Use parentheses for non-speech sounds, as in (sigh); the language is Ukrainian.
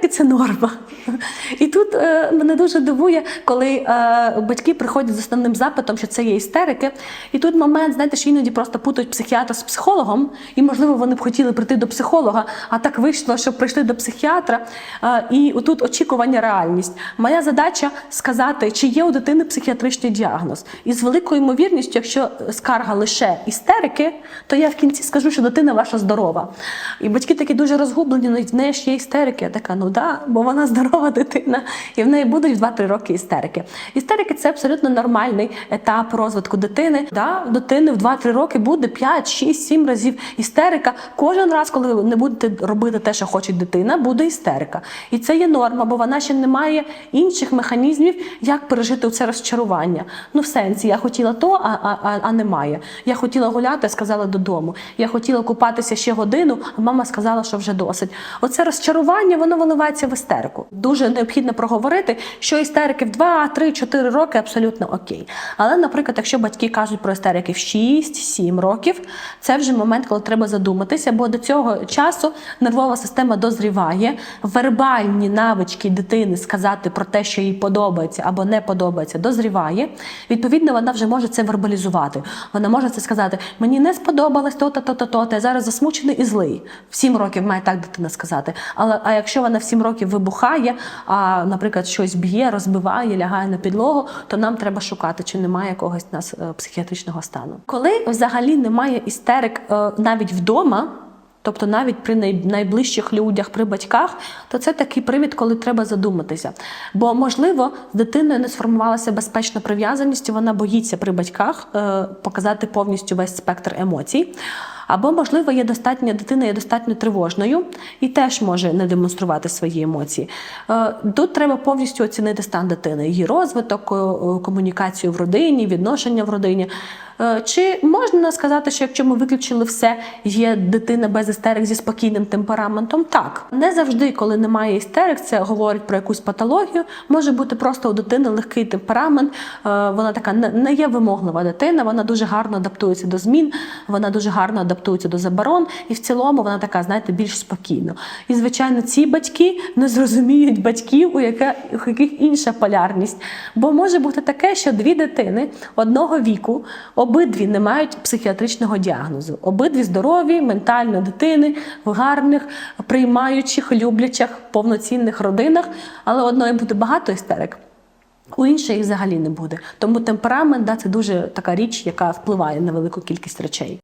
істерики це норма. І тут е, мене дуже дивує, коли е, батьки приходять з основним запитом, що це є істерики. І тут момент, знаєте, що іноді просто путають психіатра з психологом, і можливо вони б хотіли прийти до психолога, а так вийшло, що прийшли до психіатра. Е, і тут очікування реальність. Моя задача сказати, чи є у дитини психіатричний діагноз. І з великою ймовірністю, якщо скарга лише істерики, то я в кінці скажу, що дитина ваша здорова. І батьки такі дуже розгублені, ну в є істерики. Я така, ну да, бо вона здорова (laughs) дитина, і в неї будуть 2-3 роки істерики. Істерики це абсолютно нормальний етап розвитку дитини. Да, дитини в 2-3 роки буде 5, 6, 7 разів істерика. Кожен раз, коли ви не будете робити те, що хоче дитина, буде істерика. І це є норма, бо вона ще не має інших механізмів, як пережити це розчарування. Ну, в сенсі, я хотіла то, а, а, а, а немає. Я хотіла гуляти, сказала додому. Я хотіла купатися ще годину, а мама сказала, що вже досить. Оце розчарування, воно воно виливається в істерику. Дуже необхідно проговорити, що істерики в 2, 3, 4 роки абсолютно окей. Але, наприклад, якщо батьки кажуть про істерики в 6-7 років, це вже момент, коли треба задуматися, бо до цього часу нервова система дозріває, вербальні навички дитини сказати про те, що їй подобається або не подобається, дозріває. Відповідно, вона вже може це вербалізувати. Вона може це сказати: мені не сподобалось то-то, то-то, то-то, я зараз засмучений і злий. В 7 років має так дитина сказати. Але а якщо вона в 7 років вибухає, а, наприклад, щось б'є, розбиває, лягає на підлогу, то нам треба шукати, чи немає якогось нас е, психіатричного стану. Коли взагалі немає істерик е, навіть вдома. Тобто навіть при найближчих людях, при батьках, то це такий привід, коли треба задуматися. Бо, можливо, з дитиною не сформувалася безпечна прив'язаність, вона боїться при батьках е, показати повністю весь спектр емоцій. Або, можливо, є достатньо дитина є достатньо тривожною і теж може не демонструвати свої емоції. Е, Тут треба повністю оцінити стан дитини, її розвиток, е, комунікацію в родині, відношення в родині. Е, Чи можна сказати, що якщо ми виключили все, є дитина без істерик зі спокійним темпераментом? Так, не завжди, коли немає істерик, це говорить про якусь патологію. Може бути просто у дитини легкий темперамент. е, Вона така не- є вимоглива дитина, вона дуже гарно адаптується до змін, вона дуже гарно адаптується до заборон, і в цілому вона така, знаєте, більш спокійно. І звичайно, ці батьки не зрозуміють батьків, у яких інша полярність. Бо може бути таке, що дві дитини одного віку, обидві не мають психіатричного діагнозу. Обидві здорові, ментально дитини, в гарних, приймаючих, люблячих, повноцінних родинах, але одної буде багато істерик. У іншої їх взагалі не буде. Тому темперамент да, це дуже така річ, яка впливає на велику кількість речей.